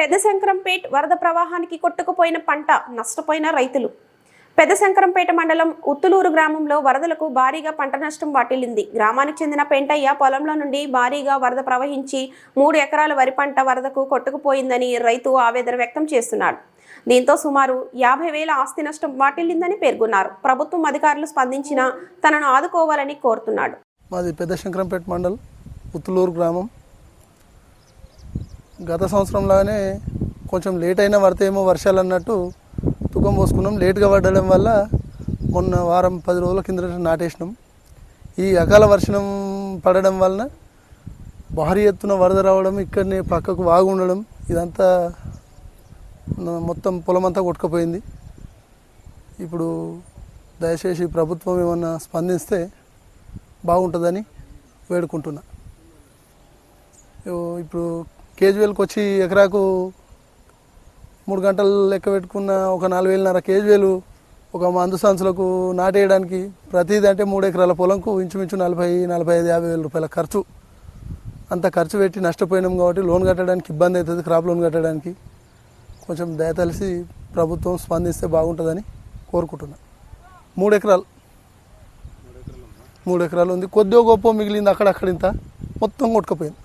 పెదశంకరంపేట్ వరద ప్రవాహానికి కొట్టుకుపోయిన పంట నష్టపోయిన రైతులు. పెదశంకరంపేట మండలం ఉత్తులూరు గ్రామంలో వరదలకు భారీగా పంట నష్టం వాటిల్లింది. గ్రామానికి చెందిన పెంటయ్య పొలంలో నుండి భారీగా వరద ప్రవహించి మూడు ఎకరాల వరి పంట వరదకు కొట్టుకుపోయిందని రైతు ఆవేదన వ్యక్తం చేస్తున్నాడు. దీంతో సుమారు యాభై వేల ఆస్తి నష్టం వాటిల్లిందని పేర్కొన్నారు. ప్రభుత్వం అధికారులు స్పందించినా తనను ఆదుకోవాలని కోరుతున్నాడు. మాది పెద్ద శంకరంపేట మండలం ఉత్తులూరు గ్రామం. గత సంవత్సరంలానే కొంచెం లేట్ అయినా పడితేమో వర్షాలు అన్నట్టు తుకం పోసుకున్నాం. లేట్గా పడడం వల్ల మొన్న వారం పది రోజుల కింద నాటేసినాం. ఈ అకాల వర్షం పడడం వలన భారీ ఎత్తున వరద రావడం ఇక్కడనే పక్కకు వాగు ఉండడం ఇదంతా మొత్తం పొలం అంతా కొట్టుకుపోయింది. ఇప్పుడు దయచేసి ప్రభుత్వం ఏమన్నా స్పందిస్తే బాగుంటుందని వేడుకుంటున్నా. ఇప్పుడు కేజీవేలకు వచ్చి ఎకరాకు మూడు గంటలు లెక్క పెట్టుకున్న ఒక నాలుగు వేలన్నర కేజీవేలు ఒక మందు సంచులకు నాటేయడానికి ప్రతిదీ అంటే మూడు ఎకరాల పొలంకు ఇంచుమించు నలభై నలభై ఐదు యాభై వేల రూపాయల ఖర్చు. అంత ఖర్చు పెట్టి నష్టపోయినాం కాబట్టి లోన్ కట్టడానికి ఇబ్బంది అవుతుంది క్రాప్ లోన్ కట్టడానికి. కొంచెం దయతలిసి ప్రభుత్వం స్పందిస్తే బాగుంటుందని కోరుకుంటున్నా. మూడు ఎకరాలు. మూడు ఎకరాలు ఉంది. కొద్దిగా గొప్ప మిగిలింది అక్కడక్కడ ఇంత. మొత్తం కొట్టుకుపోయింది.